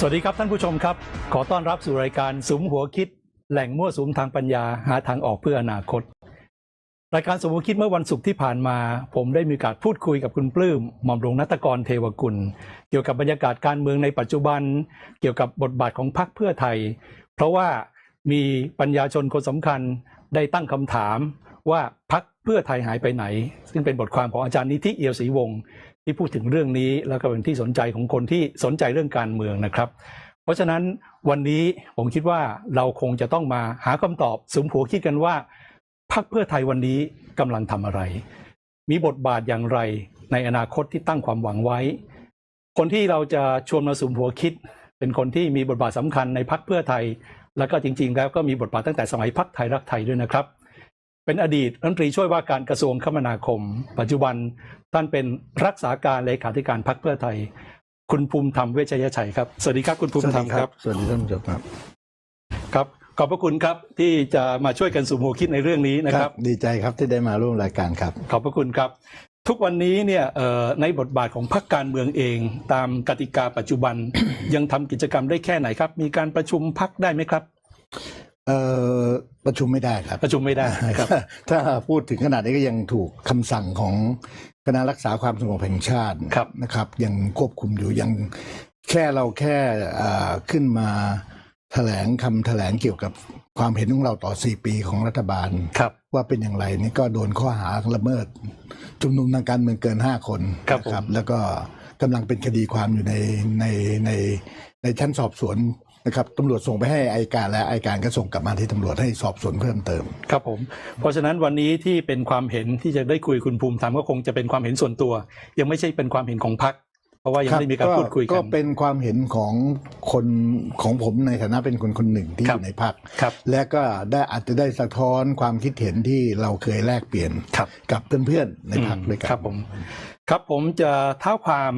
สวัสดีครับท่านผู้ชมครับ ขอต้อนรับสู่รายการสุมหัวคิด แหล่งมั่วสุมทางปัญญาหาทางออกเพื่ออนาคต รายการสุมหัวคิดเมื่อวันศุกร์ที่ผ่านมา ผมได้มีโอกาสพูดคุยกับคุณปลื้มหม่อมหลวงนัตกรเทวกุล เกี่ยวกับบรรยากาศการเมืองในปัจจุบัน เกี่ยวกับบทบาทของพรรคเพื่อไทย เพราะว่ามีปัญญาชนคนสำคัญได้ตั้งคำถามว่าพรรคเพื่อไทยหายไปไหน ซึ่งเป็นบทความของอาจารย์นิธิเอียวศรีวงศ์ ที่พูดถึงเรื่องนี้แล้วก็เป็นที่สนใจของคนที่สนใจเรื่องการเมืองนะครับ เพราะฉะนั้นวันนี้ผมคิดว่าเราคงจะต้องมาหาคำตอบสมหัวคิดกันว่าพรรคเพื่อไทยวันนี้กำลังทำอะไร มีบทบาทอย่างไรในอนาคตที่ตั้งความหวังไว้ คนที่เราจะชวนมาสุมหัวคิด เป็นคนที่มีบทบาทสำคัญในพรรคเพื่อไทย แล้วก็จริง ๆ แล้วก็มีบทบาทตั้งแต่สมัยพรรคไทยรักไทยด้วยนะครับ เป็นอดีตรัฐมนตรีช่วยว่าการกระทรวงคมนาคม ปัจจุบันท่านเป็นรักษาการเลขาธิการพรรคเพื่อไทย คุณภูมิธรรมเวชยชัยครับสวัสดีครับคุณภูมิธรรมครับ สวัสดีท่านผู้ชมครับครับขอบพระคุณครับที่จะมาช่วยกันสุ่มหัวคิดในเรื่องนี้นะครับ ดีใจครับที่ได้มาร่วมรายการครับ ขอบพระคุณครับ ทุกวันนี้เนี่ยเอ่อในบทบาทของพรรคการเมืองเอง ตามกติกาปัจจุบัน ยังทำกิจกรรมได้แค่ไหนครับ มีการประชุมพรรคได้ไหมครับเอ่อ ประชุมไม่ได้ครับ ประชุมไม่ได้นะครับ ถ้าพูดถึงขนาดนี้ก็ยังถูกคำสั่งของคณะรักษาความสงบแห่งชาติครับนะครับ ยังควบคุมอยู่ยังแค่เราแค่อ่าขึ้นมาแถลงคำแถลงเกี่ยวกับความเห็นของเราต่อ 4 ปีของรัฐบาลครับ ว่าเป็นอย่างไรนี่ก็โดนข้อหาละเมิดชุมนุมทางการเมืองเกิน 5 คนครับนะผมแล้วก็กำลังเป็นคดีความอยู่ในในในในชั้นสอบสวน นะครับตำรวจส่งไปให้อายการและอายการก็ส่งกลับมาที่ตำรวจให้สอบสวนเพิ่มเติม ครับผม เพราะฉะนั้นวันนี้ที่เป็นความเห็นที่จะได้คุยคุณภูมิธรรมก็คงจะเป็นความเห็นส่วนตัว ยังไม่ใช่เป็นความเห็นของพรรคเพราะว่ายังไม่ได้มีการพูดคุยก็กันเป็นความเห็นของคนของผมในฐานะเป็นคนคนหนึ่งที่คอรับยู่ในพรรคครับและก็ได้อาจจะได้สะท้อนความคิดเห็นที่เราเคยแลกเปลี่ยนครับกับเพื่อนๆในพรรคด้วยกันครับผม ครับผมจะเท้าความ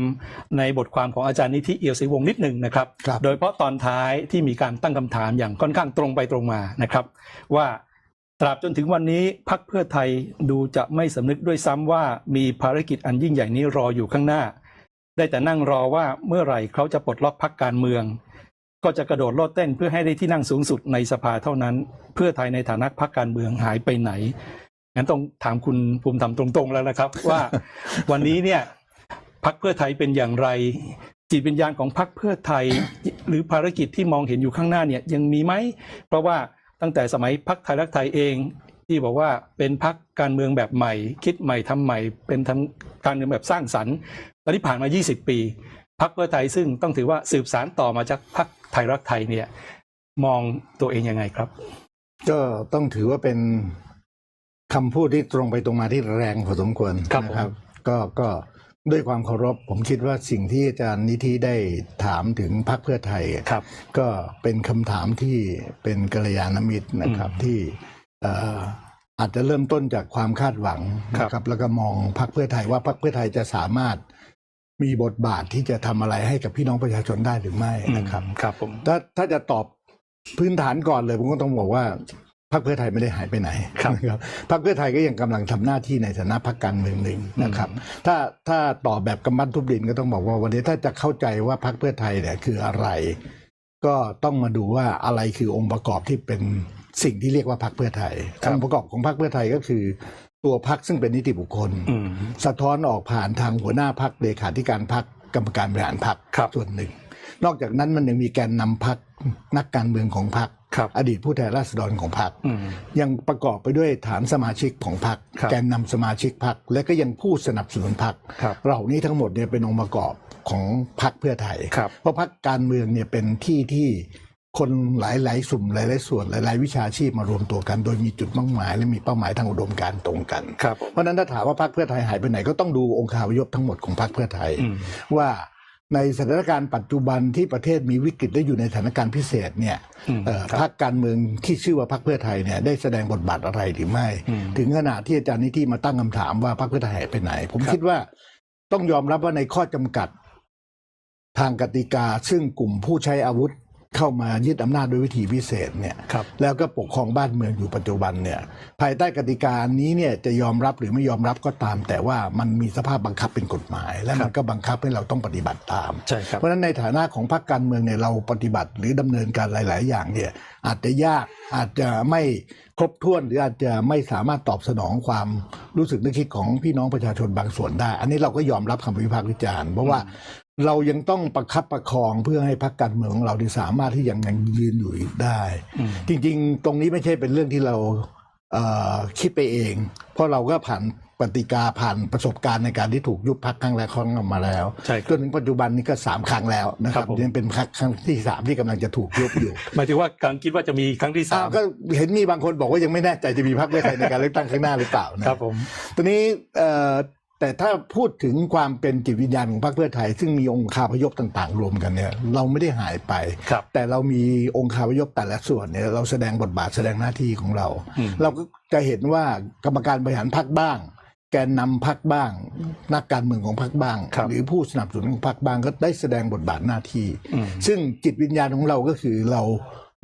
ในบทความของอาจารย์นิธิเอียวศรีวงศ์นิดหนึ่งนะครับครับโดยเฉพาะตอนท้ายที่มีการตั้งคำถามอย่างค่อนข้างตรงไปตรงมานะครับ ว่าตราบจนถึงวันนี้พักเพื่อไทยดูจะไม่สำนึกด้วยซ้ำว่ามีภารกิจอันยิ่งใหญ่นี้รออยู่ข้างหน้า ได้แต่นั่งรอว่าเมื่อไหร่เขาจะปลดล็อกพักการเมือง ก็จะกระโดดโลดเต้นเพื่อให้ได้ที่นั่งสูงสุดในสภาเท่านั้น เพื่อไทยในฐานะพักการเมืองหายไปไหน งั้นต้องถามคุณภูมิธรรมตรงๆแล้วนะครับ ว่าวันนี้เนี่ยพักเพื่อไทยเป็นอย่างไร จิตวิญญาณของพักเพื่อไทย หรือภารกิจที่มองเห็นอยู่ข้างหน้าเนี่ยยังมีไหม เพราะว่าตั้งแต่สมัยพักไทยรักไทยเอง ที่บอกว่าเป็นพักการเมืองแบบใหม่ คิดใหม่ทำใหม่ เป็นทำการเมืองแบบสร้างสรรค์ตอนนี้ผ่านมา 20 ปีพักเพื่อไทยซึ่งต้องถือว่าสืบสารต่อมาจากพักไทยรักไทยเนี่ยมองตัวเองยังไงครับ ก็ต้องถือว่าเป็น คำพูดที่ตรงไปตรงมาที่แรงพอสมควรครับนะครับผมก็ก็ด้วยความเคารพ ผมคิดว่าสิ่งที่อาจารย์นิธิได้ถามถึงพรรคเพื่อไทย ครับ ก็เป็นคำถามที่เป็นกัลยาณมิตรนะครับอืมที่เอ่ออาจจะเริ่มต้นจากความคาดหวังครับ นะครับ แล้วก็มองพรรคเพื่อไทยว่าพรรคเพื่อไทยจะสามารถมีบทบาทที่จะทำอะไรให้กับพี่น้องประชาชนได้หรือไม่นะครับ ครับผม ถ้าถ้าจะตอบพื้นฐานก่อนเลยผมก็ต้องบอกว่า พรรคเพื่อไทยไม่ได้หายไปไหนครับนะครับพรรคเพื่อไทยก็ยังกำลังทำหน้าที่ในฐานะพรรคการเมืองหนึ่งนะครับ ถ้าถ้าตอบแบบกำปั้นทุบดินก็ต้องบอกว่าวันนี้ถ้าจะเข้าใจว่าพรรคเพื่อไทยเนี่ยคืออะไร ก็ต้องมาดูว่าอะไรคือองค์ประกอบที่เป็นสิ่งที่เรียกว่าพรรคเพื่อไทยครับองค์ประกอบของพรรคเพื่อไทยก็คือ ตัวพรรคซึ่งเป็นนิติบุคคลอืมสะท้อนออกผ่านทางหัวหน้าพักเลขาธิการพักกรรมการบริหารพักครับส่วนหนึ่ง นอกจากนั้นมันยังมีแกนนำพักนักการเมืองของพักครับ อดีตผู้แทนราษฎรของพักอืมยังประกอบไปด้วยฐานสมาชิกของพักครับแกนนำสมาชิกพักและก็ยังผู้สนับสนุนพักครับเหล่านี้ทั้งหมดเนี่ยเป็นองค์ประกอบของพักเพื่อไทยครับเพราะพักการเมืองเนี่ยเป็นที่ที่คนหลาย ๆ สุ่มหลาย ๆ ส่วนหลาย ๆ วิชาชีพมารวมตัวกัน โดยมีจุดมุ่งหมายและมีเป้าหมายทางอุดมการณ์ตรงกันครับผมเพราะฉะนั้นถ้าถามว่าพรรคเพื่อไทยหายไปไหนก็ต้องดูองค์คาพยพทั้งหมดของพรรคเพื่อไทยอืมว่า ในสถานการณ์ปัจจุบันที่ประเทศมีวิกฤตและอยู่ในสถานการณ์พิเศษเนี่ยอืมเอ่อครับพรรคการเมืองที่ชื่อว่าพรรคเพื่อไทยเนี่ยได้แสดงบทบาทอะไรหรือไม่อืมถึงขนาดที่อาจารย์นิติมาตั้งคำถามว่าพรรคเพื่อไทยหายไปไหน ผมครับคิดว่าต้องยอมรับว่าในข้อจำกัดทางกติกา ซึ่งกลุ่มผู้ใช้อาวุธ เข้ามายึดอำนาจด้วยวิธีพิเศษเนี่ยครับแล้วก็ปกครองบ้านเมืองอยู่ปัจจุบันเนี่ยภายใต้กติกานี้เนี่ยจะยอมรับหรือไม่ยอมรับก็ตาม แต่ว่ามันมีสภาพบังคับเป็นกฎหมาย และมันก็บังคับให้เราต้องปฏิบัติตามใช่ครับเพราะฉะนั้นในฐานะของพรรคการเมืองเนี่ยเราปฏิบัติหรือดำเนินการหลาย ๆ อย่างเนี่ยอาจจะยากอาจจะไม่ครบถ้วนหรืออาจจะไม่สามารถตอบสนองความรู้สึกนึกคิดของพี่น้องประชาชนบางส่วนได้ อันนี้เราก็ยอมรับคำวิพากษ์วิจารณ์เพราะว่า เรายังต้องประคับประคองเพื่อให้พรรคการเมืองของเราที่สามารถที่ยังยังยืนอยู่อีกได้อืมจริง ๆ ตรงนี้ไม่ใช่เป็นเรื่องที่เราเอ่อคิดไปเอง เพราะเราก็ผ่านปฏิกาผ่านประสบการณ์ในการที่ถูกยุบพักครั้งแรกครั้งมาแล้วใช่คจรับนถึงปัจจุบันนี้ก็สามครั้งแล้วนะคครัรับบผมยังเป็นพักครั้งที่สามที่กำลังจะถูกยุบอยู่หมายถึงว่ากำลังคิดว่าจะมีครั้งที่สาอ้าวมก็เห็นมีบางคนบอกว่ายังไม่แน่ใจจะมีพรรคเพื่อไทยในการเลือกตั้งข้างหน้าหรือเปล่านะครับผมตอนนี้เอ่อ แต่ถ้าพูดถึงความเป็นจิตวิญญาณของพรรคเพื่อไทย ซึ่งมีองค์คาพยพต่างๆ รวมกันเนี่ยเราไม่ได้หายไปครับแต่เรามีองค์คาพยพแต่ละส่วนเนี่ยเราแสดงบทบาทแสดงหน้าที่ของเราอืมเราก็จะเห็นว่ากรรมการบริหารพรรคบ้าง แกนนำพรรคบ้าง นักการเมืองของพรรคบ้างครับหรือผู้สนับสนุนของพรรคบ้างก็ได้แสดงบทบาทหน้าที่อืมซึ่งจิตวิญญาณของเราก็คือเรา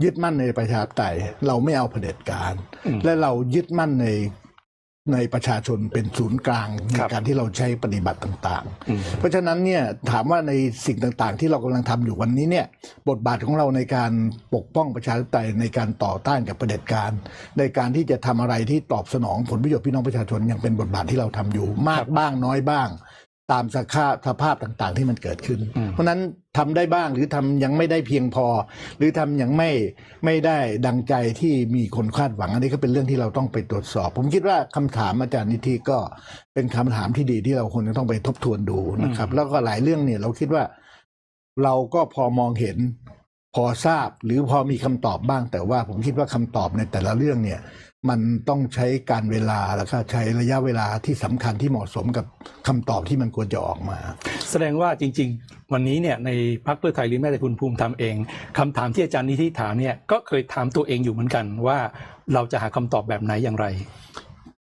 ยึดมั่นในประชาธิปไตยเราไม่เอาเผด็จการอืมและเรายึดมั่นใน ในประชาชนเป็นศูนย์กลางในครับการที่เราใช้ปฏิบัติต่างอืมๆเพราะฉะนั้นเนี่ยถามว่าในสิ่งต่างๆ ที่เรากำลังทำอยู่วันนี้เนี่ยบทบาทของเราในการปกป้องประชาธิปไตยในการต่อต้านกับเผด็จการ ในการที่จะทำอะไรที่ตอบสนองผลประโยชน์พี่น้องประชาชนยังเป็นบทบาทที่เราทำอยู่มากบ้างน้อยบ้าง ตามสภาพสภาพต่างๆ ที่มันเกิดขึ้นอืมเพราะฉะนั้นทำได้บ้างหรือทำยังไม่ได้เพียงพอ หรือทำยังไม่ไม่ได้ดังใจที่มีคนคาดหวัง อันนี้ก็เป็นเรื่องที่เราต้องไปตรวจสอบ ผมคิดว่าคำถามอาจารย์นิธิก็เป็นคำถามที่ดีที่เราควรจะต้องไปทบทวนดูนะครับ แล้วก็หลายเรื่องเนี่ยเราคิดว่า เราก็พอมองเห็น พอทราบหรือพอมีคำตอบบ้าง แต่ว่าผมคิดว่าคำตอบในแต่ละเรื่องเนี่ย มันต้องใช้การเวลาแล้วก็ใช้ระยะเวลาที่สำคัญที่เหมาะสมกับคำตอบที่มันควรจะออกมา แสดงว่าจริง ๆ วันนี้เนี่ยในพรรคเพื่อไทยหรือแม้แต่คุณภูมิธรรมเองคำถามที่อาจารย์นิธิถามเนี่ยก็เคยถามตัวเองอยู่เหมือนกันว่าเราจะหาคำตอบแบบไหนอย่างไร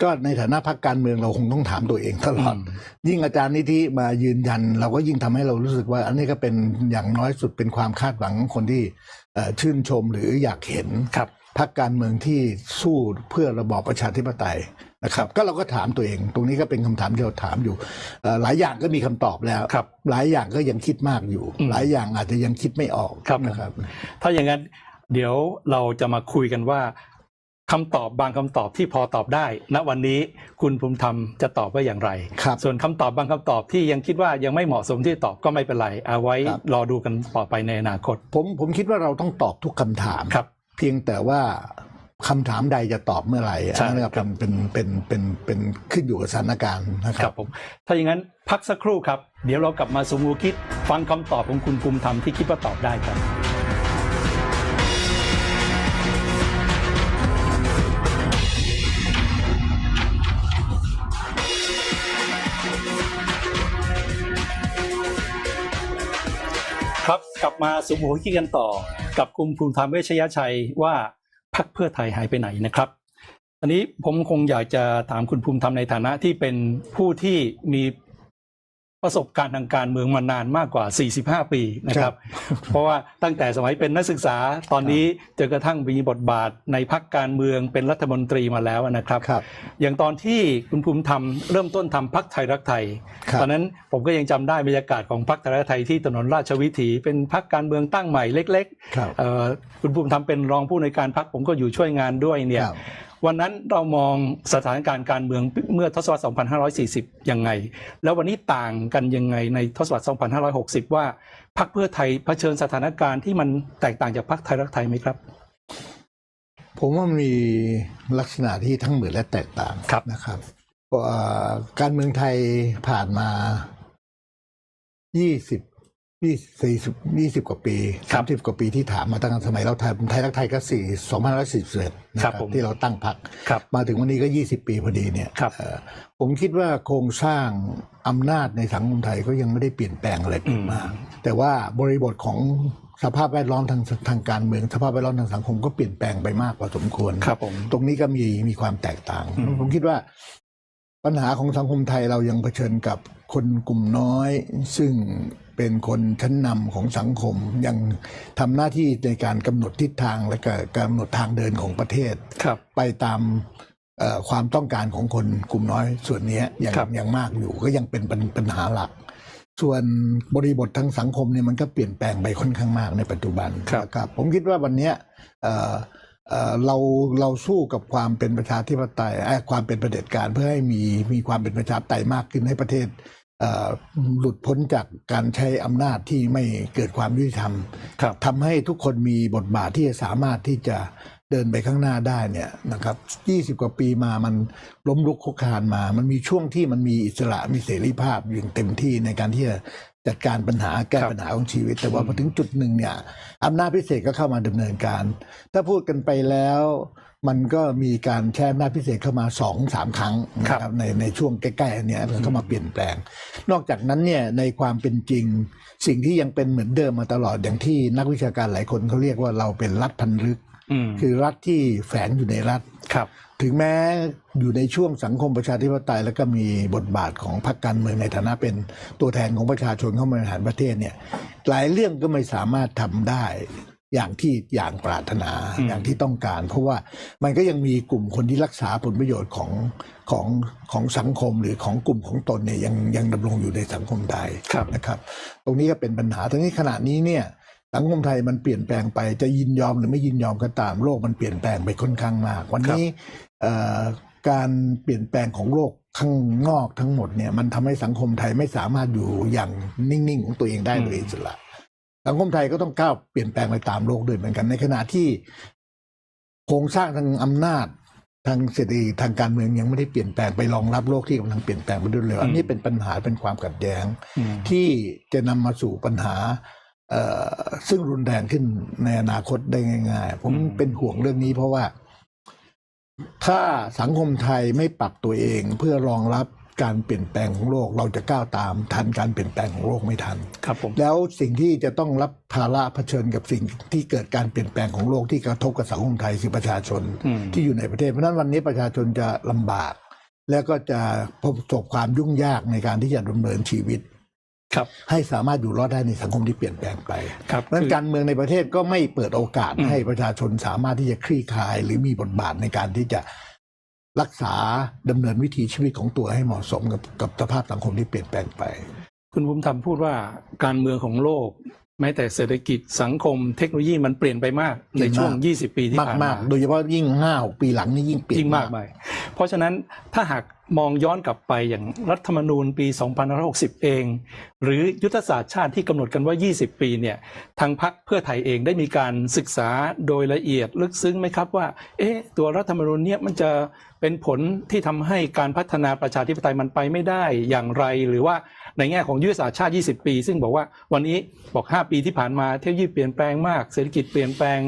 ก็ในฐานะพรรคการเมืองเราคงต้องถามตัวเองตลอดอืมยิ่งอาจารย์นิธิมายืนยัน เราก็ยิ่งทำให้เรารู้สึกว่า อันนี้ก็เป็นอย่างน้อยสุดเป็นความคาดหวังของคนที่เอ่อชื่นชมหรืออยากเห็นครับ พรรคการเมืองที่สู้เพื่อระบอบประชาธิปไตยนะครับ ก็เราก็ถามตัวเอง ตรงนี้ก็เป็นคำถามที่เราถามอยู่เอ่อหลายอย่างก็มีคำตอบแล้วครับ หลายอย่างก็ยังคิดมากอยู่อืมหลายอย่างอาจจะยังคิดไม่ออกครับผมนะครับ ถ้าอย่างนั้นเดี๋ยวเราจะมาคุยกันว่าคำตอบบางคำตอบที่พอตอบได้ ณวันนี้คุณภูมิธรรมจะตอบว่าอย่างไรครับส่วนคำตอบบางคำตอบที่ยังคิดว่ายังไม่เหมาะสมที่จะตอบก็ไม่เป็นไร เอาไว้ครับรอดูกันต่อไปในอนาคต ผมผมคิดว่าเราต้องตอบทุกคำถามครับ เพียงแต่ว่าคำถามใดจะตอบเมื่อไหร่อันใช่นั้นก็ครัเป็บนเป็นเป็นเป็นเป็นขึ้นอยู่กับสถานการณ์นะคครัรับบผมถ้าอย่างนั้นพักสักครู่ครับ เดี๋ยวเรากลับมาสมมูคิดฟังคำตอบของคุณภูมิธรรมที่คิดว่าตอบได้ครับ ครับกลับมาสมหัวคิดกันต่อ กับคุณภูมิธรรมเวชยชัยว่าพักเพื่อไทยหายไปไหนนะครับอันนี้ผมคงอยากจะถามคุณภูมิธรรมในฐานะที่เป็นผู้ที่มี ประสบการณ์ทางการเมืองมานานมากกว่า 45 ปีนะครับ เพราะว่าตั้งแต่สมัยเป็นนักศึกษาตอนนี้จนกระทั่งมีบทบาทในพักการเมืองเป็นรัฐมนตรีมาแล้วนะครับครับอย่างตอนที่คุณภูมิธรรมเริ่มต้นทำพักไทยรักไทยครับตอนนั้นผมก็ยังจำได้บรรยากาศของพักไทยรักไทยที่ถนนราชวิถีเป็นพักการเมืองตั้งใหม่เล็กครับๆเอ่อคุณภูมิธรรมเป็นรองผู้ในวยการพักผมก็อยู่ช่วยงานด้วยเนี่ยครับ วันนั้นเรามองสถานการณ์การเมืองเมื่อทศวรรษ 2540 ยังไง แล้ววันนี้ต่างกันยังไงในทศวรรษ 2560 ว่าพรรคเพื่อไทยเผชิญสถานการณ์ที่มันแตกต่างจากพรรคไทยรักไทยไหมครับ ผมว่ามีลักษณะที่ทั้งเหมือนและแตกต่างครับนะครับเอ่อการเมืองไทยผ่านมา 20 20 40 20กว่าปีครับ30กว่าปีที่ถามมาตั้งแต่สมัยเราไทยไทยรักไทยก็4 2541นะคครัรับบผมที่เราตั้งพรรคครับมาถึงวันนี้ก็20ปีพอดีเนี่ยครับ เอ่อผมคิดว่าโครงสร้างอำนาจในสังคมไทยก็ยังไม่ได้เปลี่ยนแปลงอะไรไปมาก แต่ว่าบริบทของสภาพแวดล้อมทางทางการเมือง สภาพแวดล้อมทางสังคมก็เปลี่ยนแปลงไปมากพอสมควร ครับผม ตรงนี้ก็มีมีความแตกต่าง อืม ผมคิดว่า ปัญหาของสังคมไทยเรายังเผชิญกับคนกลุ่มน้อย ซึ่ง เป็นคนชั้นนำของสังคม ยังทำหน้าที่ในการกำหนดทิศทางและก็กำหนดทางเดินของประเทศครับไปตามเอ่อความต้องการของคนกลุ่มน้อยส่วนนี้ยังครับยังมากอยู่ก็ยังเป็นปัญปัญหาหลัก ส่วนบริบททางสังคมเนี่ยมันก็เปลี่ยนแปลงไปค่อนข้างมากในปัจจุบันครับนะครับผมคิดว่าวันเนี้ยเอ่อเอ่อเราเราสู้กับความเป็นประชาธิปไตยเอ่อความเป็นประเผด็จการเพื่อให้มีมีความเป็นประชาธิปไตยมากขึ้นให้ประเทศเอ่อ หลุดพ้นจากการใช้อำนาจที่ไม่เกิดความยุติธรรมครับทำให้ทุกคนมีบทบาทที่จะสามารถที่จะเดินไปข้างหน้าได้เนี่ยนะครับ 20 กว่าปีมามันล้มลุกคลุกคลานมา มันมีช่วงที่มันมีอิสระมีเสรีภาพอย่างเต็มที่ในการที่จะจัดการปัญหาแก้ครับปัญหาของชีวิต แต่ว่าพอถึงจุดหนึ่งเนี่ยอำนาจพิเศษก็เข้ามาดำเนินการ ถ้าพูดกันไปแล้ว มันก็มีการแช่อำนาจพิเศษเข้ามาสองสามครั้งนะครับในในช่วงใกล้ๆอันเนี้ยมันเข้ามาเปลี่ยนแปลง นอกจากนั้นเนี่ยในความเป็นจริง สิ่งที่ยังเป็นเหมือนเดิมมาตลอดอย่างที่นักวิชาการหลายคนเขาเรียกว่าเราเป็นรัฐพันลึกอืมคือรัฐที่แฝงอยู่ในรัฐครับถึงแม้อยู่ในช่วงสังคมประชาธิปไตยแล้วก็มีบทบาทของพรรคการเมืองในฐานะเป็นตัวแทนของประชาชนเข้ามาบริหารประเทศเนี่ยหลายเรื่องก็ไม่สามารถทำได้ อย่างที่อย่างปรารถนาอืมอย่างที่ต้องการ เพราะว่ามันก็ยังมีกลุ่มคนที่รักษาผลประโยชน์ของของของสังคมหรือของกลุ่มของตนเนี่ยยังยังดำรงอยู่ในสังคมไทยครับนะครับ ตรงนี้ก็เป็นปัญหาทั้งนี้ขณะนี้เนี่ยสังคมไทยมันเปลี่ยนแปลงไปจะยินยอมหรือไม่ยินยอมก็ตามโลกมันเปลี่ยนแปลงไปค่อนข้างมาก วันนี้เอ่อการเปลี่ยนแปลงของโลกข้างนอกทั้งหมดเนี่ยมันทำให้สังคมไทยไม่สามารถอยู่อย่างนิ่งๆของตัวเองได้โดยอิสระ สังคมไทยก็ต้องก้าวเปลี่ยนแปลงไปตามโลกด้วยเหมือนกัน ในขณะที่โครงสร้างทางอำนาจทางเศรษฐกิจทางการเมืองยังไม่ได้เปลี่ยนแปลงไปรองรับโลกที่กำลังเปลี่ยนแปลงไปด้วยเลยอันนี้เป็นปัญหาเป็นความขัดแย้งอืมที่จะนำมาสู่ปัญหาเอ่อซึ่งรุนแรงขึ้นในอนาคตได้ง่าย ๆผมอืมเป็นห่วงเรื่องนี้เพราะว่า ถ้าสังคมไทยไม่ปรับตัวเองเพื่อรองรับ การเปลี่ยนแปลงของโลก เราจะก้าวตามทันการเปลี่ยนแปลงของโลกไม่ทัน ครับผมแล้วสิ่งที่จะต้องรับภาระเผชิญกับสิ่งที่เกิดการเปลี่ยนแปลงของโลกที่กระทบกับสังคมไทยคือประชาชนอืมที่อยู่ในประเทศเพราะฉะนั้นวันนี้ประชาชนจะลำบาก แล้วก็จะประสบความยุ่งยากในการที่จะดำเนินชีวิตครับให้สามารถอยู่รอดได้ในสังคมที่เปลี่ยนแปลงไปครับเพราะฉะนั้นการเมืองในประเทศก็ไม่เปิดโอกาสอืมให้ประชาชนสามารถที่จะคลี่คลาย หรือมีบทบาทในการที่จะ รักษาดำเนินวิถีชีวิตของตัวให้เหมาะสมกับกับสภาพสังคมที่เปลี่ยนแปลงไป คุณภูมิธรรมพูดว่าการเมืองของโลก แม้แต่เศรษฐกิจสังคมเทคโนโลยีมันเปลี่ยนไปมากเปลี่ในยนมากช่วง 20 ปีที่มากผ่านมามากๆโดยเฉพาะยิ่งห้าหกปีหลังนี่ยิ่งเปลี่ยนยิ่งมากไปเพราะฉะนั้นถ้าหากมองย้อนกลับไปอย่างรัฐธรรมนูญปี 2560 เอง หรือยุทธศาสตร์ชาติที่กำหนดกันว่า 20 ปีเนี่ยทางพรรคเพื่อไทยเองได้มีการศึกษาโดยละเอียดลึกซึ้งไหมครับว่า เอ๊ะตัวรัฐธรรมนูญเนี่ยมันจะ เป็นผลที่ทำให้การพัฒนาประชาธิปไตยมันไปไม่ได้อย่างไร หรือว่าในแง่ของยุทธศาสตร์ชาติ 20 ปี ซึ่งบอกว่าวันนี้บอก 5 ปีที่ผ่านมาเทคโนโลยีเปลี่ยนแปลงมาก เศรษฐกิจเปลี่ยนแปลง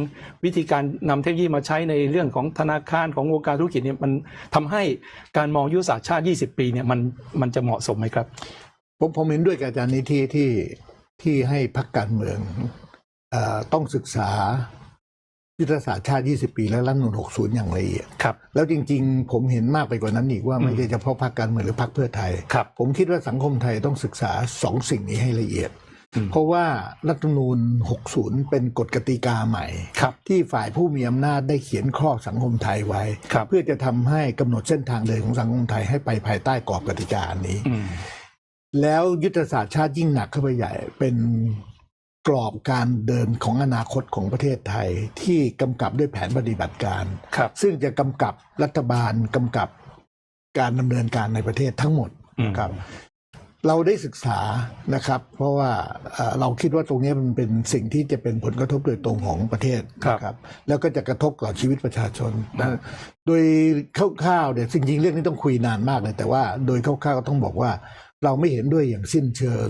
วิธีการนำเทคโนโลยีมาใช้ในเรื่องของธนาคารของวงการธุรกิจเนี่ยมันทำให้การมองยุทธศาสตร์ชาติ 20 ปีเนี่ยมันมันจะเหมาะสมไหมครับผมผมเห็นด้วยกับอาจารย์นิธิที่ที่ให้พักการเมืองอต้องศึกษา ยุทธศาสตร์ชาติ 20 ปี และรัฐธรรมนูล60 อย่างละเอียดครับ แล้วจริงๆ ผมเห็นมากไปกว่านั้นอีกว่าอืมไม่ใช่เฉพาะพรรคการเมืองหรือพรรคเพื่อไทย ครับ ผมคิดว่าสังคมไทยต้องศึกษาสองสิ่งนี้ให้ละเอียดอืมเพราะว่ารัฐธรรมนูญ 60 เป็นกฎกติกาใหม่ ครับ ที่ฝ่ายผู้มีอำนาจได้เขียนครอบสังคมไทยไว้ ครับ เพื่อจะทำให้กำหนดเส้นทางเดินของสังคมไทยให้ไปภายใต้กรอบกติกาอันนี้อืมแล้วยุทธศาสตร์ชาติยิ่งหนักเข้าไปใหญ่เป็น กรอบการเดินของอนาคตของประเทศไทย ที่กำกับด้วยแผนปฏิบัติการครับซึ่งจะกำกับรัฐบาลกำกับการดำเนินการในประเทศทั้งหมดอืมครับเราได้ศึกษานะครับ เพราะว่าเอ่อเราคิดว่าตรงนี้มันเป็นสิ่งที่จะเป็นผลกระทบโดยตรงของประเทศนะครับ แล้วก็จะกระทบกับชีวิตประชาชนนะโดยคร่าวๆเนี่ยจริงๆเรื่องนี้ต้องคุยนานมากเลย แต่ว่าโดยคร่าวๆก็ต้องบอกว่า เราไม่เห็นด้วยอย่างสิ้นเชิง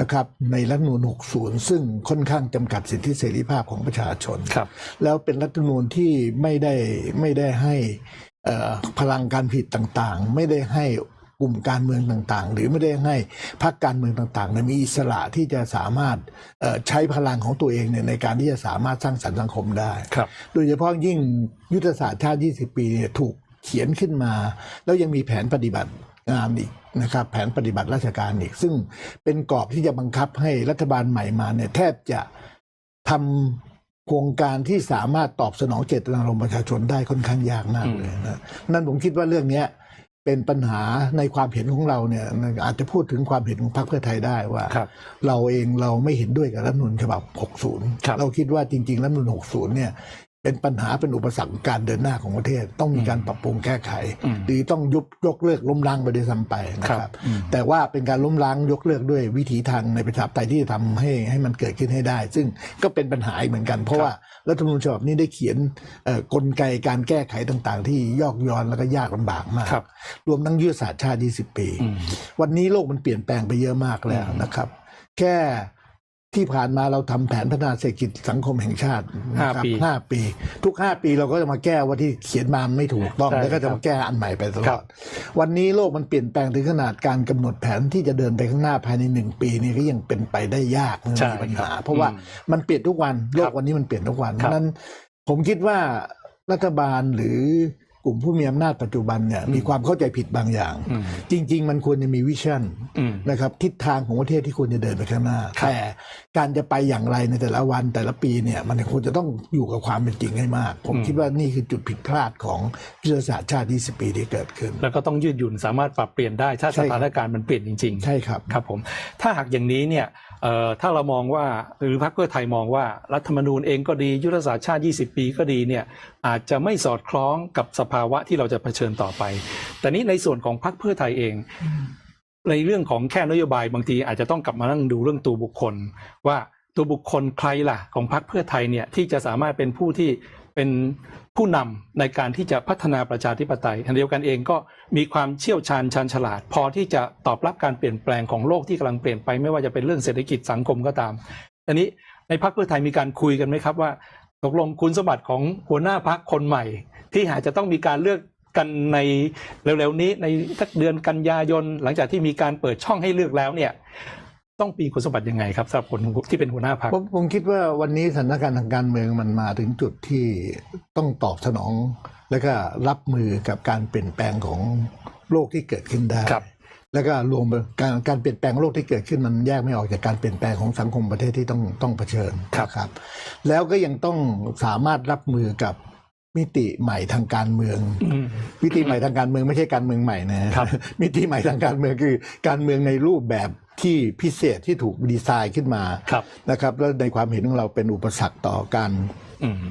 นะครับในรัฐธรรมนูญ60 ซึ่งค่อนข้างจำกัดสิทธิเสรีภาพของประชาชน ครับ แล้วเป็นรัฐธรรมนูญที่ไม่ได้ไม่ได้ให้เอ่อพลังการผลิตต่างๆ ไม่ได้ให้กลุ่มการเมืองต่างๆ หรือไม่ได้ให้พรรคการเมืองต่างๆเนี่ยมีอิสระที่จะสามารถเอ่อใช้พลังของตัวเองเนี่ยในการที่จะสามารถสร้างสรรค์สังคมได้ ครับ โดยเฉพาะยิ่งยุทธศาสตร์ชาติ 20 ปีเนี่ยถูกเขียนขึ้นมา แล้วยังมีแผนปฏิบัติ งานอีกนะครับแผนปฏิบัติราชการอีก ซึ่งเป็นกรอบที่จะบังคับให้รัฐบาลใหม่มาเนี่ยแทบจะทำโครงการที่สามารถตอบสนองเจตนารมณ์ประชาชนได้ค่อนข้างยากมากเลยนะนั่นผมคิดว่าเรื่องเนี้ยเป็นปัญหาในความเห็นของเราเนี่ยอาจจะพูดถึงความเห็นของพรรคเพื่อไทยได้ว่าครับเราเองเราไม่เห็นด้วยกับรัฐธรรมนูญฉบับครับ 60 เราคิดว่าจริง ๆ รัฐธรรมนูญ60 เนี่ย เป็นปัญหาเป็นอุปสรรคการเดินหน้าของประเทศ ต้องมีการปรับปรุงแก้ไขอืมหรือต้องยุบยกเลิกล้มล้างไปด้วยซ้ำไปนะคครัรับบอืมแต่ว่าเป็นการล้มล้างยกเลิกด้วยวิถีทางในประชาธิปไตยที่จะทำให้ให้มันเกิดขึ้นให้ได้ ซึ่งก็เป็นปัญหาอีกเหมือนกันเพราะว่ารัฐธรรมนูญฉบับนี้ได้เขียนเอ่อกลไกการแก้ไขต่างๆ ที่ยอกย้อนแล้วก็ยากลำบากมากครับรวมทั้งยุทธศาสตร์ชาติ 20 ปีอืมวันนี้โลกมันเปลี่ยนแปลงไปเยอะมากแล้วนะครับ แค่ ที่ผ่านมาเราทำแผนพัฒนาเศรษฐกิจสังคมแห่งชาตินะครับห้าปีห้าปี ทุกห้าปีเราก็จะมาแก้ว่าที่เขียนมาไม่ถูกต้องใช่แล้วก็จะครัมาบแก้อันใหม่ไปตลครัอดบวันนี้โลกมันเปลี่ยนแปลงถึงขนาดการกำหนดแผนที่จะเดินไปข้างหน้าภายในหนึ่งปีนี่ก็ยังเป็นไปได้ยากใช่มีปัญหาครับเพราะว่าอืมมันเปลี่ยนทุกวันโลครักบวันนี้มันเปลี่ยนทุกวันเพครับราะฉะนั้น ผมคิดว่ารัฐบาลหรือ กลุ่มผู้มีอำนาจปัจจุบันเนี่ยมีความเข้าใจผิดบางอย่างอืมจริง ๆ มันควรจะมีวิชั่นอืมนะครับทิศทางของประเทศที่ควรจะเดินไปข้างหน้าครับแต่การจะไปอย่างไรในแต่ละวันแต่ละปีเนี่ยมันควรจะต้องอยู่กับความเป็นจริงให้มาก ผมคิดว่านี่คือจุดผิดพลาดของยุทธศาสตร์ชาติ 20 ปีที่เกิดขึ้น แล้วก็ต้องยืดหยุ่นสามารถปรับเปลี่ยนได้ถ้าใช่สครับถานการณ์มันเปลี่ยนจริง ๆ ใช่ครับครับผมถ้าหากอย่างนี้เนี่ยเอ่อ ถ้าเรามองว่าหรือพรรคเพื่อไทยมองว่ารัฐธรรมนูญเองก็ดียุทธศาสตร์ชาติ 20 ปีก็ดีเนี่ยอาจจะไม่สอดคล้องกับสภาวะที่เราจะเผชิญต่อไป แต่นี้ในส่วนของพรรคเพื่อไทยเองในเรื่องของแค่นโยบายบางทีอาจจะต้องกลับมานั่งดูเรื่องตัวบุคคล ว่าตัวบุคคลใครล่ะของพรรคเพื่อไทยเนี่ยที่จะสามารถเป็นผู้ที่เป็น ผู้นำในการที่จะพัฒนาประชาธิปไตยอันเดียวกันเองก็มีความเชี่ยวชาญชาญฉลาด พอที่จะตอบรับการเปลี่ยนแปลงของโลกที่กำลังเปลี่ยนไปไม่ว่าจะเป็นเรื่องเศรษฐกิจสังคมก็ตามอันนี้ในพรรคเพื่อไทยมีการคุยกันไหมครับว่าตกลงคุณสมบัติของหัวหน้าพักคนใหม่ ที่อาจจะต้องมีการเลือกกันในเร็วๆนี้ในสักเดือนกันยายนหลังจากที่มีการเปิดช่องให้เลือกแล้วเนี่ย ต้องปีคุณสมบัติยังไงครับสำหรับคนที่เป็นหัวหน้าพักผมผมคิดว่าวันนี้สถานการณ์ทางการเมืองมันมาถึงจุดที่ต้องตอบสนอง แล้วก็รับมือกับการเปลี่ยนแปลงของโลกที่เกิดขึ้นได้ครับ แล้วก็รวมการการเปลี่ยนแปลงโลกที่เกิดขึ้นมันแยกไม่ออกจากการเปลี่ยนแปลงของสังคมประเทศที่ต้องต้องเผชิญครับนะครับแล้วก็ยังต้องสามารถรับมือกับมิติใหม่ทางการเมืองอืมมิติใหม่ทางการเมืองไม่ใช่การเมืองใหม่นะครับมิติใหม่ทางการเมืองคือการเมืองในรูปแบบ ที่พิเศษที่ถูกดีไซน์ขึ้นมาครับนะครับ แล้วในความเห็นของเราเป็นอุปสรรคต่อการอืม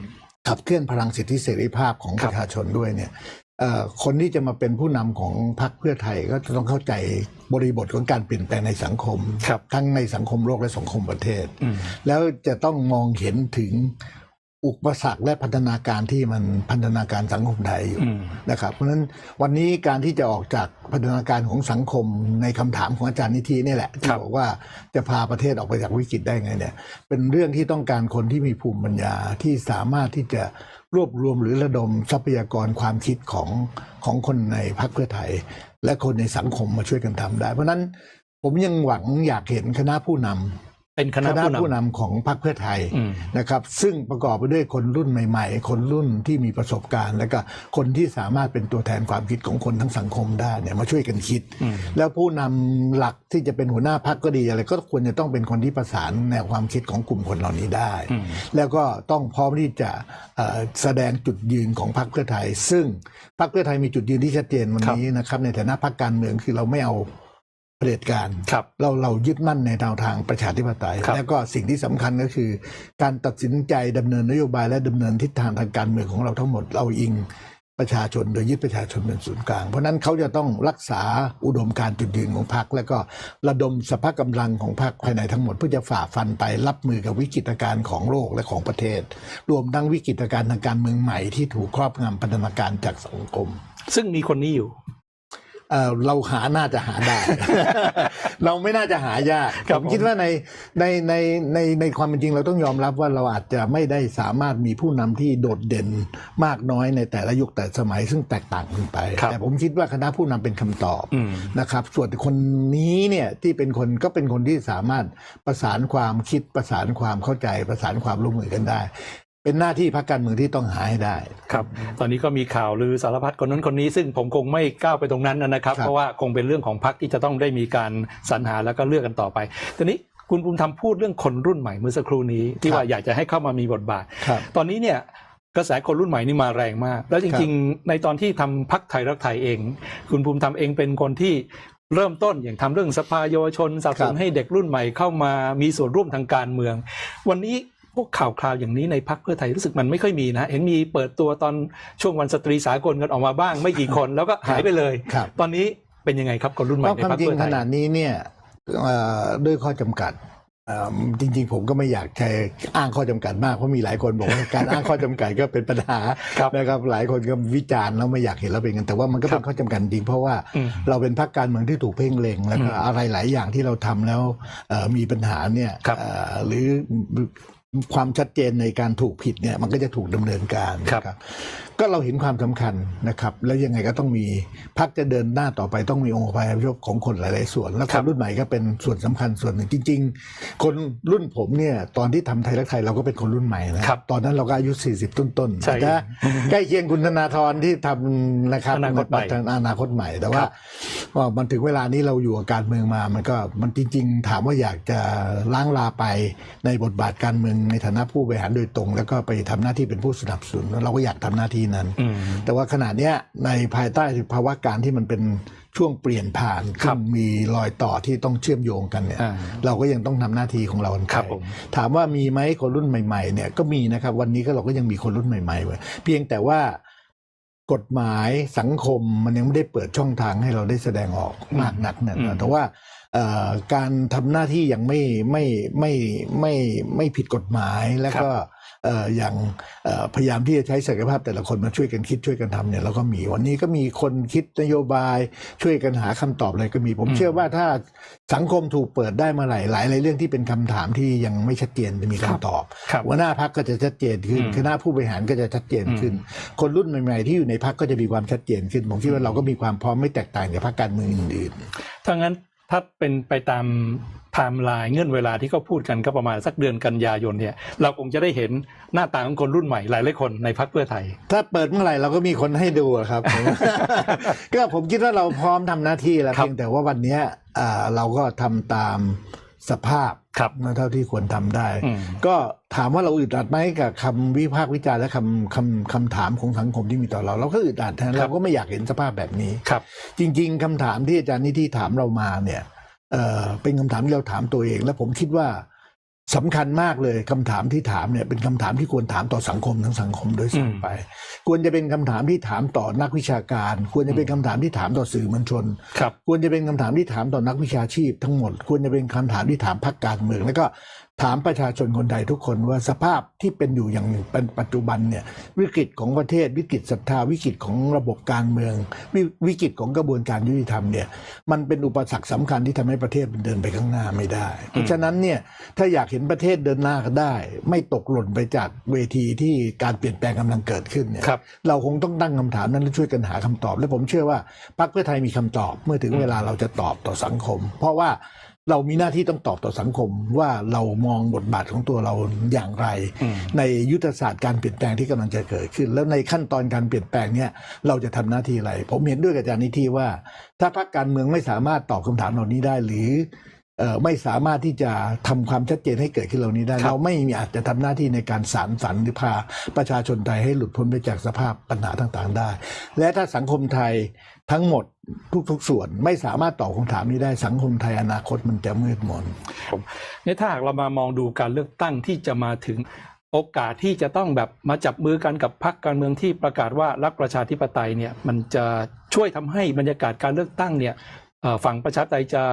ขับเคลื่อนพลังสิทธิเสรีภาพของคปรับระชาชนด้วยเนี่ยเอ่อคนที่จะมาเป็นผู้นำของพรรคเพื่อไทยก็จะต้องเข้าใจบริบทของการเปลี่ยนแปลงในสังคมครับทั้งในสังคมโลกและสังคมประเทศอืมแล้วจะต้องมองเห็นถึง อุปสรรคและพัฒนาการที่มันพัฒนาการสังคมไทยอยู่อืมนะครับ เพราะฉะนั้นวันนี้การที่จะออกจากพัฒนาการของสังคมในคำถามของอาจารย์นิธินี่แหละที่ครับบอกว่าจะพาประเทศออกไปจากวิกฤตได้ไงเนี่ย เป็นเรื่องที่ต้องการคนที่มีภูมิปัญญาที่สามารถที่จะรวบรวมหรือระดมทรัพยากรความคิดของของคนในพรรคเพื่อไทย และคนในสังคมมาช่วยกันทำได้ เพราะฉะนั้นผมยังหวังอยากเห็นคณะผู้นำ เป็นคคณะณะผู้ผู้นำนำของพรรคเพื่อไทยอืมนะครับ ซึ่งประกอบไปด้วยคนรุ่นใหม่ ๆ คนรุ่นที่มีประสบการณ์ และก็คนที่สามารถเป็นตัวแทนความคิดของคนทั้งสังคมได้เนี่ยมาช่วยกันคิดอืมแล้วผู้นำหลักที่จะเป็นหัวหน้าพรรคก็ดีอะไรก็ควรจะต้องเป็นคนที่ประสานแนวความคิดของกลุ่มคนเหล่านี้ได้อืมแล้วก็ต้องพร้อมที่จะเอ่อแสดงจุดยืนของพรรคเพื่อไทย ซึ่งพรรคเพื่อไทยมีจุดยืนที่ชัดเจนวันนี้นะครับในฐานะพรรคการเมืองคือเราไม่เอา เผด็จการครับเราเรายึดมั่นในแนวทางประชาธิปไตยครับแล้วก็สิ่งที่สำคัญก็คือ การตัดสินใจดำเนินนโยบายและดำเนินทิศทางทางการเมืองของเราทั้งหมดเราอิงประชาชนโดยยึดประชาชนเป็นศูนย์กลาง เพราะฉะนั้นเขาจะต้องรักษาอุดมการณ์จุดยืนของพรรคแล้วก็ระดมสภาพกำลังของพรรคภายในทั้งหมดเพื่อจะฝ่าฟันไปรับมือกับวิกฤตการณ์ของโลกและของประเทศ รวมทั้งวิกฤตการณ์ทางการเมืองใหม่ที่ถูกครอบงำพัฒนาการจากสังคม ซึ่งมีคนนี้อยู่ เอ่อเราหาน่าจะหาได้ เราไม่น่าจะหายากครัผบมคิดว่าในในในในในความเป็นจริงเราต้องยอมรับว่าเราอาจจะไม่ได้สามารถมีผู้นำที่โดดเด่นมากน้อยในแต่ละยุคแต่สมัยซึ่งแตกต่างกันไปครับแต่ผมคิดว่าคณะผู้นำเป็นคำตอบอืมนะครับ ส่วนคนนี้เนี่ยที่เป็นคนก็เป็นคนที่สามารถประสานความคิดประสานความเข้าใจประสานความร่วมมือกันได้ เป็นหน้าที่พรรคการเมืองที่ต้องหาให้ได้ ครับ ตอนนี้ก็มีข่าวลือสารพัดคนนั้นคนนี้ซึ่งผมคงไม่ก้าวไปตรงนั้นนะครับ ครับ เพราะว่าคงเป็นเรื่องของพรรคที่จะต้องได้มีการสรรหาแล้วก็เลือกกันต่อไปทีนี้คุณภูมิธรรมพูดเรื่องคนรุ่นใหม่เมื่อสักครู่นี้ที่ว่าอยากจะให้เข้ามามีบทบาท ครับ ตอนนี้เนี่ยกระแสคนรุ่นใหม่นี่มาแรงมาก แล้วจริงๆ ในตอนที่ทำพักไทยรักไทยเอง คุณภูมิธรรมเองเป็นคนที่เริ่มต้นอย่างทำเรื่องสภาเยาวชนสนับสนุนครับให้เด็กรุ่นใหม่เข้ามามีส่วนร่วมทางการเมือง วันนี้ พวกข่าวคราวอย่างนี้ในพักเพื่อไทยรู้สึกมันไม่ค่อยมีนะเห็นมีเปิดตัวตอนช่วงวันสตรีสากลกันออกมาบ้างไม่กี่คนแล้วก็หายไปเลยครับตอนนี้เป็นยังไงครับคนรุ่นใหเพม่ราะในความพักจริงเพื่อไทขยนาดนี้เนี่ยเอ่อด้วยข้อจำกัดเอ่อจริงๆ ผมก็ไม่อยากใช้อ้างข้อจำกัดมากเพราะมีหลายคนบอกว่าการอ้างข้อจำกัดก็เป็นปัญหาครับนะครับหลายคนก็วิจารณ์แล้วไม่อยากเห็นเราเป็นกันแต่ว่ามันก็เป็ครันบข้อจำกัดจริงเพราะว่าอืมเราเป็นพรรคการเมืองที่ถูกเพ่งเล็งแล้วก็อืมอะไรหลายอย่างที่เราทำแล้วเอ่อมีปัญหาเนี่ยครับเอ่อหรือ ความชัดเจนในการถูกผิดเนี่ยมันก็จะถูกดำเนินการครับนะครับก็เราเห็นความสำคัญนะครับ แล้วยังไงก็ต้องมีพักจะเดินหน้าต่อไปต้องมีองค์คาพยพของคนหลาย ๆ ส่วน แล้วคครับนรุ่นใหม่ก็เป็นส่วนสำคัญส่วนหนึ่งจริง ๆ คนรุ่นผมเนี่ยตอนที่ทำไทยรักไทยเราก็เป็นคนรุ่นใหม่นะครับตอนนั้นเราก็อายุ 40 ต้นๆใช่นะใกล้เคียงคุณธนาธรที่ทำนะครับอนาคตใหม่อนาคตใหม่แต่ว่า ครับว่ามันถึงเวลานี้เราอยู่กับการเมืองมา มันก็มันจริง ๆ ถามว่าอยากจะล้างลาไปในบทบาทการเมืองในฐานะผู้บริหารโดยตรง แล้วก็ไปทำหน้าที่เป็นผู้สนับสนุนแล้วเราก็อยากทำหน้าที่นั้นอืมแต่ว่าขณะเนี้ยในภายใต้ภาวะการที่มันเป็นช่วงเปลี่ยนผ่านครับซึ่งมีรอยต่อที่ต้องเชื่อมโยงกันเนี่ยอ่าเราก็ยังต้องทำหน้าที่ของเรากันไปครับผมถามว่ามีไหมคนรุ่นใหม่ๆเนี่ยก็มีนะครับวันนี้ก็เราก็ยังมีคนรุ่นใหม่ๆไว้เพียงแต่ว่า กฎหมายสังคมมันยังไม่ได้เปิดช่องทางให้เราได้แสดงออกมากนักเนี่ยอืมแต่ว่าเอ่อการทำหน้าที่ยังไม่ไม่ไม่ไม่ไม่ผิดกฎหมายแล้วก็เอ่ออย่างเอ่อพยายามที่จะใช้ศักยภาพแต่ละคนมาช่วยกันคิดช่วยกันทำเนี่ยเราก็มีวันนี้ก็มีคนคิดนโยบายช่วยกันหาคำตอบอะไรก็มีผมอืมเชื่อว่าถ้าสังคมถูกเปิดได้เมื่อไหร่หลายหลายๆเรื่องที่เป็นคำถามที่ยังไม่ชัดเจนจะมีคำตอบครับหัวหน้าพักก็จะชัดเจนขึ้นอืมคณะผู้บริหารก็จะชัดเจนขึ้น คนรุ่นใหม่ๆที่อยู่ในพักก็จะมีความชัดเจนขึ้นผมคิดว่าเราก็มีความพร้อมไม่แตกต่างจากพรรคการเมืองอื่นถ้างั้น ถ้าเป็นไปตามไทม์ไลน์เงื่อนเวลาที่เขาพูดกันก็ประมาณสักเดือนกันยายนเนี่ย เราคงจะได้เห็นหน้าตาของคนรุ่นใหม่หลายหลายๆคนในพักเพื่อไทยๆถ้าเปิดเมื่อไหร่เราก็มีคนให้ดูอะครับ ก็ผมคิดว่าเราพร้อมทำหน้าที่แล้วครับเพียงแต่ว่าวันเนี้ยอ่าเราก็ทำตาม สภาพครับเท่าที่ควรทำได้อืมก็ถามว่าเราอึดอัดไหมกับคำวิพากษ์วิจารณ์และคำคำคำถามของสังคมที่มีต่อเรา เราก็อึดอัดนะเราก็ไม่อยากเห็นสภาพแบบนี้ครับ จริง ๆคำถามที่อาจารย์นิธิถามเรามาเนี่ยเอ่อเป็นคำถามที่เราถามตัวเอง และผมคิดว่า สำคัญมากเลยคำถามที่ถามเนี่ยเป็นคำถามที่ควรถามต่อสังคมทั้งสังคมโดยอืมซ้ำไป ควรจะเป็นคำถามที่ถามต่อนักวิชาการ ควรจะเป็นคำถามที่ถามต่อสื่อมวลชนครับควรจะเป็นคำถามที่ถามต่อนักวิชาชีพทั้งหมด ควรจะเป็นคำถามที่ถามพรรคการเมืองแล้วก็ ถามประชาชนคนไทยทุกคนว่าสภาพที่เป็นอยู่อย่างเป็นปัจจุบันเนี่ยวิกฤตของประเทศวิกฤตศรัทธาวิกฤตของระบบการเมืองววิกฤตของกระบวนการยุติธรรมเนี่ยมันเป็นอุปสรรคสำคัญที่ทำให้ประเทศมันเดินไปข้างหน้าไม่ได้ เพราะฉะนั้นเนี่ยถ้าอยากเห็นประเทศเดินหน้าได้ ไม่ตกหล่นไปจากเวทีที่การเปลี่ยนแปลงกำลังเกิดขึ้นเนี่ยรเราคงต้องตั้งคำถามนั้นและช่วยกันหาคำตอบ และผมเชื่อว่าพรรคเพื่อไทยมีคำตอบเมื่อถึงเวลาเราจะตอบต่อสังคม เพราะว่า เรามีหน้าที่ต้องตอบต่อสังคมว่าเรามองบทบาทของตัวเราอย่างไรอืมในยุทธศาสตร์การเปลี่ยนแปลงที่กำลังจะเกิดขึ้น แล้วในขั้นตอนการเปลี่ยนแปลงเนี่ยเราจะทำหน้าที่อะไร ผมเห็นด้วยกับอาจารย์นิธิว่า ถ้าพรรคการเมืองไม่สามารถตอบคำถามเหล่านี้ได้หรือเอ่อไม่สามารถที่จะทำความชัดเจนให้เกิดขึ้นเหล่านี้ได้ครับเราไม่มีอาจจะทำหน้าที่ในการสารฝันหรือพาประชาชนไทยให้หลุดพ้นไปจากสภาพปัญหาต่างๆได้ และถ้าสังคมไทยทั้งหมด ทุก ๆ ส่วนไม่สามารถตอบคำถามนี้ได้สังคมไทยอนาคตมันจะมืดมนเนี่ยถ้าหากเรามามองดูการเลือกตั้งที่จะมาถึงโอกาสที่จะต้องแบบมาจับมือกันกับพรรคการเมืองที่ประกาศว่ารักประชาธิปไตยเนี่ยมันจะช่วยทำให้บรรยากาศการเลือกตั้งเนี่ยเอ่อฝั่งประชาธิปไตยจะ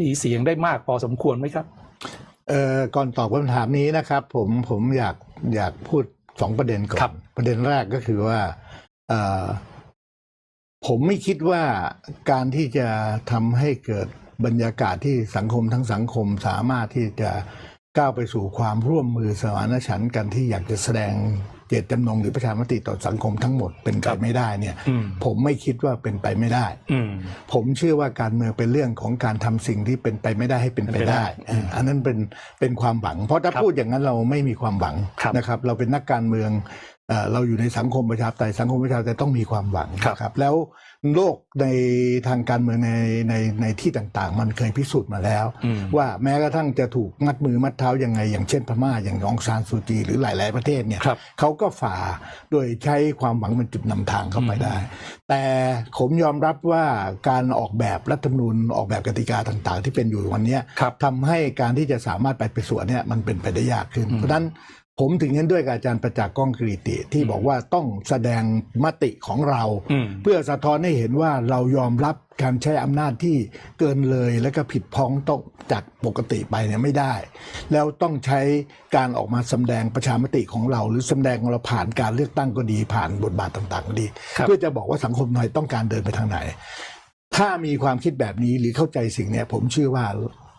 มีเสียงได้มากพอสมควรไหมครับเอ่อก่อนตอบคำถามนี้นะครับ ผมผมอยากอยากพูดสองประเด็นก่อครันบประเด็นแรกก็คือว่าเอ่อ ผมไม่คิดว่าการที่จะทำให้เกิดบรรยากาศที่สังคมทั้งสังคมสามารถที่จะก้าวไปสู่ความร่วมมือสมานฉันท์กันที่อยากจะแสดงเจตจำนงหรือประชามติต่อสังคมทั้งหมดเป็นไปไม่ได้เนี่ยอืมผมไม่คิดว่าเป็นไปไม่ได้อืมผมเชื่อว่าการเมืองเป็นเรื่องของการทำสิ่งที่เป็นไปไม่ได้ให้เป็นไปเป็นไปได้ได้อ่าอันนั้นเป็นเป็นความหวัง เพราะถ้าครับพูดอย่างนั้นเราไม่มีความหวังครับนะครับ เราเป็นนักการเมือง เอ่อเราอยู่ในสังคมประชาธิปไตยสังคมประชาธิปไตยต้องมีความหวังครับนะครับแล้วโลกในทางการเมืองในในในที่ต่างๆ มันเคยพิสูจน์มาแล้วอืมว่าแม้กระทั่งจะถูกมัดมือมัดเท้ายังไง อย่างเช่นพม่าอย่างองซานซูจี หรือหลาย ๆ ประเทศเนี่ยครับเขาก็ฝ่าโดยใช้ความหวังเป็นจุดนำทางเข้าไปได้ แต่ผมยอมรับว่าการออกแบบรัฐธรรมนูญออกแบบกติกาต่างๆ ที่เป็นอยู่วันเนี้ยครับทำให้การที่จะสามารถไปไปสวนเนี่ยมันเป็นไปได้ยากขึ้น เพราะฉะนั้น ผมถึงเห็นด้วยกับอาจารย์ประจักษ์ก้องกรีติที่บอกว่าต้องแสดงมติของเราอืมเพื่อสะท้อนให้เห็นว่าเรายอมรับการใช้อำนาจที่เกินเลยและก็ผิดพ้องต้องจากปกติไปเนี่ยไม่ได้ แล้วต้องใช้การออกมาแสดงประชามติของเรา หรือแสดงของเราผ่านการเลือกตั้งก็ดีผ่านบทบาทต่างๆก็ดีครับเพื่อจะบอกว่าสังคมไทยต้องการเดินไปทางไหน ถ้ามีความคิดแบบนี้หรือเข้าใจสิ่งเนี้ยผมเชื่อว่า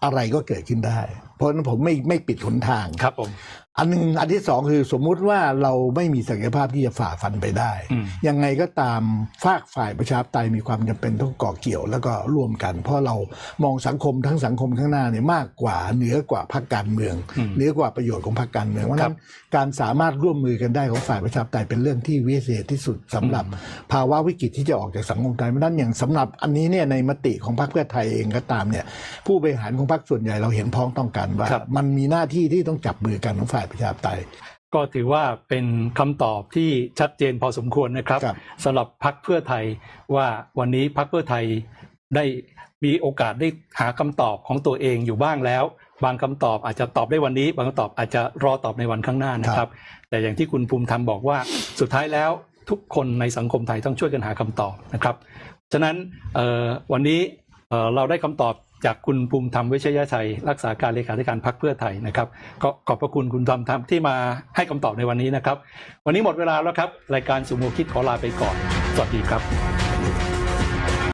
อะไรก็เกิดขึ้นได้ เพราะฉะนั้นผมไม่ไม่ปิดหนทางครับผม อันหนึงอันที่สองคือสมมุติว่าเราไม่มีศักยภาพที่จะฝ่าฟันไปได้อืมยังไงก็ตามฝากฝ่ายประชาธิปไตยมีความจำเป็นต้องเกาะเกี่ยวแล้วก็ร่วมกัน เพราะเรามองสังคมทั้งสังคมข้างหน้าเนี่ยมากกว่าเหนือกว่าพรรคการเมืองอืมเหนือกว่าประโยชน์ของพรรคการเมืองเพราะฉะครันั้บนการสามารถร่วมมือกันได้ของฝ่ายประชาธิปไตยเป็นเรื่องที่วิเศษที่สุดสำหรับ ภาวะวิกฤตที่จะออกจากสังคมไทยเพราะฉะนั้นอย่างสำหรับอันนี้เนี่ยในมติของพรรคเพื่อไทยเองก็ตามเนี่ยผู้บริหารของพรรคส่วนใหญ่เราเห็นพ้องต้องกันว่าครับมันมีหน้าที่ที่ต้องจับมือกันของฝ่ายประชาธิปไตย ก็ถือว่าเป็นคำตอบที่ชัดเจนพอสมควรนะครับครับสำหรับพักเพื่อไทยว่าวันนี้พักเพื่อไทยได้มีโอกาสได้หาคำตอบของตัวเองอยู่บ้างแล้ว บางคำตอบอาจจะตอบได้วันนี้ บางคำตอบอาจจะรอตอบในวันข้างหน้านะครับ แต่อย่างที่คุณภูมิธรรมบอกว่าสุดท้ายแล้วทุกคนในสังคมไทยต้องช่วยกันหาคำตอบนะครับ ฉะนั้นเอ่อวันนี้เอ่อเราได้คำตอบ จากคุณภูมิธรรมเวชยชัย รักษาการเลขาธิการพรรคเพื่อไทยนะครับก็ขอบพระคุณคุณธรรมธรรมที่มาให้คำตอบในวันนี้นะครับ วันนี้หมดเวลาแล้วครับ รายการสุโมคิดขอลาไปก่อน สวัสดีครับ